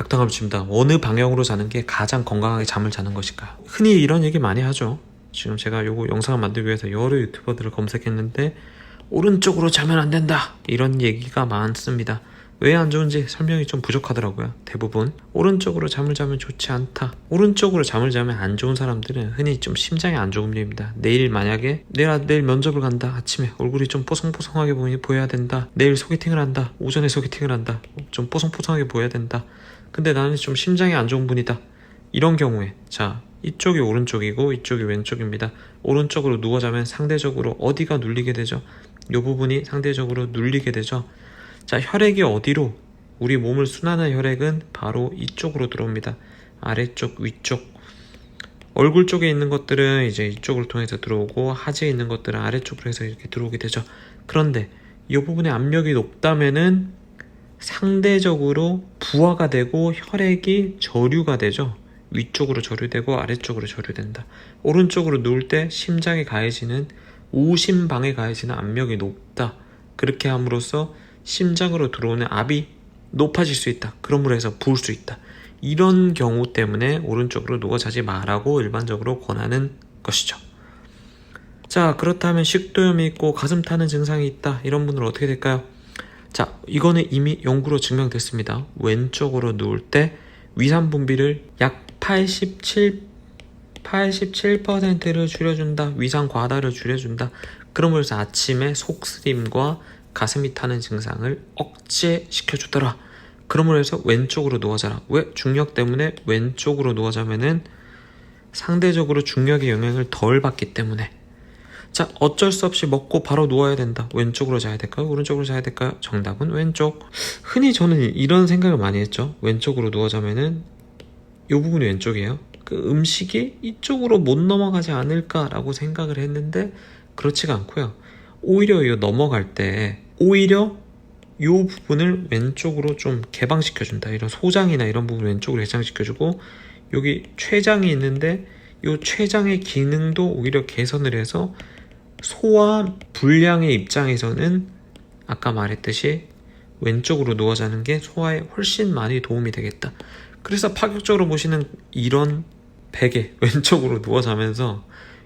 닭탕을 칩니다. 어느 방향으로 자는 게 가장 건강하게 잠을 자는 것일까요? 흔히 이런 얘기 많이 하죠. 지금 제가 요거 영상을 만들기 위해서 여러 유튜버들을 검색했는데 오른쪽으로 자면 안 된다 이런 얘기가 많습니다. 왜 안 좋은지 설명이 좀 부족하더라고요. 대부분 오른쪽으로 잠을 자면 좋지 않다. 오른쪽으로 잠을 자면 안 좋은 사람들은 흔히 좀 심장이 안 좋은 분입니다. 내일 만약에 내일 내일 면접을 간다. 아침에 얼굴이 좀 뽀송뽀송하게 보이, 보여야 된다. 내일 소개팅을 한다. 오전에 소개팅을 한다. 좀 뽀송뽀송하게 보여야 된다. 근데 나는 좀 심장이 안 좋은 분이다. 이런 경우에 자 이쪽이 오른쪽이고 이쪽이 왼쪽입니다. 오른쪽으로 누워 자면 상대적으로 어디가 눌리게 되죠? 이 부분이 상대적으로 눌리게 되죠. 자 혈액이 어디로 우리 몸을 순환하는 혈액은 바로 이쪽으로 들어옵니다. 아래쪽, 위쪽. 얼굴 쪽에 있는 것들은 이제 이쪽을 통해서 들어오고 하지에 있는 것들은 아래쪽으로 해서 이렇게 들어오게 되죠. 그런데 이 부분의 압력이 높다면은 상대적으로 부하가 되고 혈액이 저류가 되죠. 위쪽으로 저류되고 아래쪽으로 저류된다. 오른쪽으로 누울 때 심장에 가해지는 오심방에 가해지는 압력이 높다. 그렇게 함으로써 심장으로 들어오는 압이 높아질 수 있다. 그러므로 해서 부을 수 있다. 이런 경우 때문에 오른쪽으로 누워 자지 마라고 일반적으로 권하는 것이죠. 자, 그렇다면 식도염이 있고 가슴 타는 증상이 있다. 이런 분들은 어떻게 될까요? 자, 이거는 이미 연구로 증명됐습니다. 왼쪽으로 누울 때 위산 분비를 약 87, 87%를 줄여준다. 위산 과다를 줄여준다. 그러므로 해서 아침에 속쓰림과 가슴이 타는 증상을 억제시켜주더라. 그러므로 해서 왼쪽으로 누워 자라. 왜? 중력 때문에 왼쪽으로 누워 자면은 상대적으로 중력의 영향을 덜 받기 때문에 자, 어쩔 수 없이 먹고 바로 누워야 된다. 왼쪽으로 자야 될까요? 오른쪽으로 자야 될까요? 정답은 왼쪽. 흔히 저는 이런 생각을 많이 했죠. 왼쪽으로 누워 자면은 이 부분이 왼쪽이에요. 그 음식이 이쪽으로 못 넘어가지 않을까라고 생각을 했는데 그렇지가 않고요. 오히려 이 넘어갈 때 오히려 이 부분을 왼쪽으로 좀 개방시켜 준다. 이런 소장이나 이런 부분 왼쪽으로 개방시켜 주고 여기 췌장이 있는데 이 췌장의 기능도 오히려 개선을 해서 소화 불량의 입장에서는 아까 말했듯이 왼쪽으로 누워 자는 게 소화에 훨씬 많이 도움이 되겠다. 그래서 파격적으로 보시는 이런 베개 왼쪽으로 누워 자면서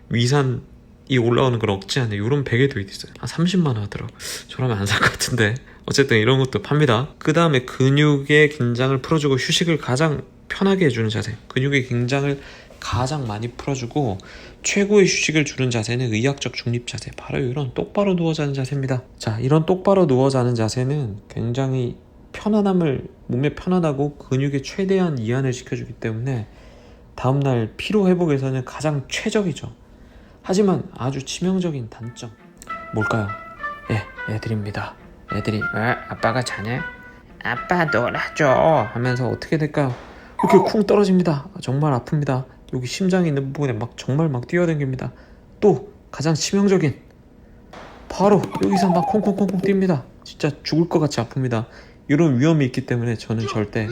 위산 이 올라오는 걸 억제하는 이런 베개도 있어요. 한 30만 원 하더라고. 저라면 안 살 것 같은데. 어쨌든 이런 것도 팝니다. 그 다음에 근육의 긴장을 풀어주고 휴식을 가장 편하게 해주는 자세. 근육의 긴장을 가장 많이 풀어주고 최고의 휴식을 주는 자세는 의학적 중립 자세. 바로 이런 똑바로 누워 자는 자세입니다. 자, 이런 똑바로 누워 자는 자세는 굉장히 편안함을 몸에 편안하고 근육에 최대한 이완을 시켜주기 때문에 다음날 피로 회복에서는 가장 최적이죠. 하지만 아주 치명적인 단점 뭘까요? 예, 애들입니다. 애들이 왜 아빠가 자냐? 아빠 놀아줘 하면서 어떻게 될까요? 이렇게 쿵 떨어집니다. 정말 아픕니다. 여기 심장이 있는 부분에 막 정말 막 뛰어댕깁니다. 또 가장 치명적인 바로 여기서 막 콩콩콩콩 뜁니다. 진짜 죽을 것 같이 아픕니다. 이런 위험이 있기 때문에 저는 절대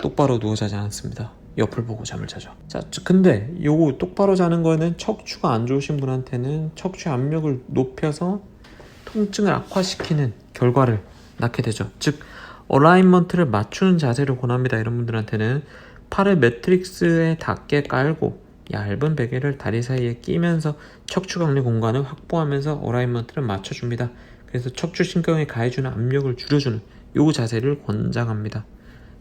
똑바로 누워 자지 않습니다. 옆을 보고 잠을 자죠. 자, 근데 요거 똑바로 자는 거는 척추가 안 좋으신 분한테는 척추 압력을 높여서 통증을 악화시키는 결과를 낳게 되죠. 즉, 어라인먼트를 맞추는 자세를 권합니다. 이런 분들한테는 팔을 매트릭스에 닿게 깔고 얇은 베개를 다리 사이에 끼면서 척추 강리 공간을 확보하면서 어라인먼트를 맞춰줍니다. 그래서 척추 신경에 가해주는 압력을 줄여주는 요 자세를 권장합니다.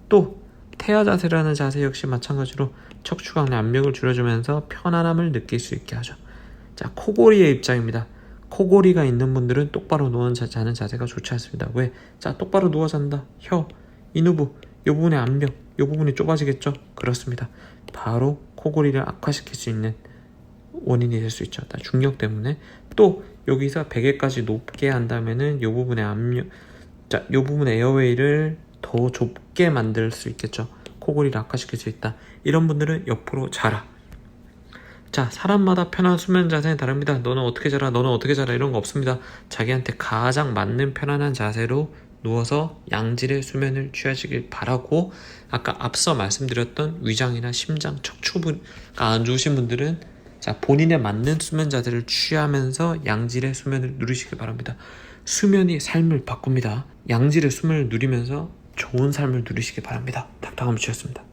또 태아 자세라는 자세 역시 마찬가지로 척추 강내 압력을 줄여주면서 편안함을 느낄 수 있게 하죠. 자, 코골이의 입장입니다. 코골이가 있는 분들은 똑바로 누워 자- 자는 자세가 좋지 않습니다. 왜? 자, 똑바로 누워 잔다. 혀, 인후부, 이 부분의 압력, 이 부분이 좁아지겠죠? 그렇습니다. 바로 코골이를 악화시킬 수 있는 원인이 될 수 있죠. 다 중력 때문에 또 여기서 베개까지 높게 한다면은 이 부분의 압력, 자, 이 부분의 에어웨이를 더 좁게 만들 수 있겠죠. 코골이를 악화시킬 수 있다. 이런 분들은 옆으로 자라. 자, 사람마다 편한 수면 자세는 다릅니다. 너는 어떻게 자라, 너는 어떻게 자라 이런 거 없습니다. 자기한테 가장 맞는 편안한 자세로 누워서 양질의 수면을 취하시길 바라고 아까 앞서 말씀드렸던 위장이나 심장, 척추가 안 좋으신 분들은 자 본인에 맞는 수면 자세를 취하면서 양질의 수면을 누리시길 바랍니다. 수면이 삶을 바꿉니다. 양질의 수면을 누리면서 좋은 삶을 누리시기 바랍니다. 닥터감치였습니다.